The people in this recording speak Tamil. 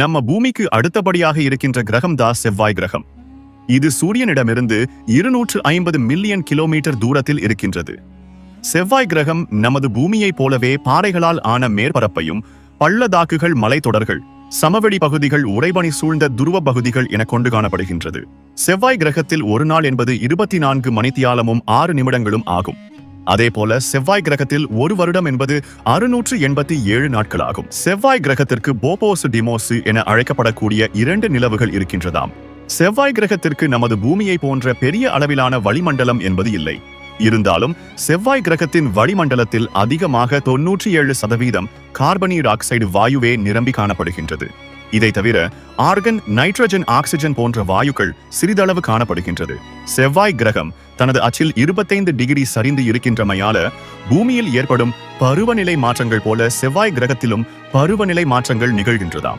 நம்ம பூமிக்கு அடுத்தபடியாக இருக்கின்ற கிரகம் தான் செவ்வாய் கிரகம். இது சூரியனிடமிருந்து இருநூற்று ஐம்பது மில்லியன் கிலோமீட்டர் தூரத்தில் இருக்கின்றது. செவ்வாய் கிரகம் நமது பூமியைப் போலவே பாறைகளால் ஆன மேற்பரப்பையும் பள்ளதாக்குகள் மலைத்தொடர்கள் சமவெளி பகுதிகள் உறைபனி சூழ்ந்த துருவ பகுதிகள் என கொண்டு காணப்படுகின்றது. செவ்வாய் கிரகத்தில் ஒரு நாள் என்பது இருபத்தி நான்கு மணித்தியாலமும் ஆறு நிமிடங்களும் ஆகும். அதேபோல செவ்வாய் கிரகத்தில் ஒரு வருடம் என்பது அறுநூற்று எண்பத்தி ஏழு நாட்கள் ஆகும் செவ்வாய் கிரகத்திற்கு போபோசு டிமோசு என அழைக்கப்படக்கூடிய இரண்டு நிலவுகள் இருக்கின்றதாம். செவ்வாய் கிரகத்திற்கு நமது பூமியை போன்ற பெரிய அளவிலான வளிமண்டலம் என்பது இல்லை. இருந்தாலும் செவ்வாய் கிரகத்தின் வளிமண்டலத்தில் அதிகமாக தொன்னூற்றி ஏழு சதவீதம் கார்பனீர் ஆக்சைடு வாயுவே நிரம்பி காணப்படுகின்றது. இதை தவிர ஆர்கன் நைட்ரஜன் ஆக்சிஜன் போன்ற வாயுக்கள் சிறிதளவு காணப்படுகின்றது. செவ்வாய் கிரகம் தனது அச்சில் இருபத்தைந்து டிகிரி சரிந்து இருக்கின்றமையால பூமியில் ஏற்படும் பருவநிலை மாற்றங்கள் போல செவ்வாய் கிரகத்திலும் பருவநிலை மாற்றங்கள் நிகழ்கின்றதாம்.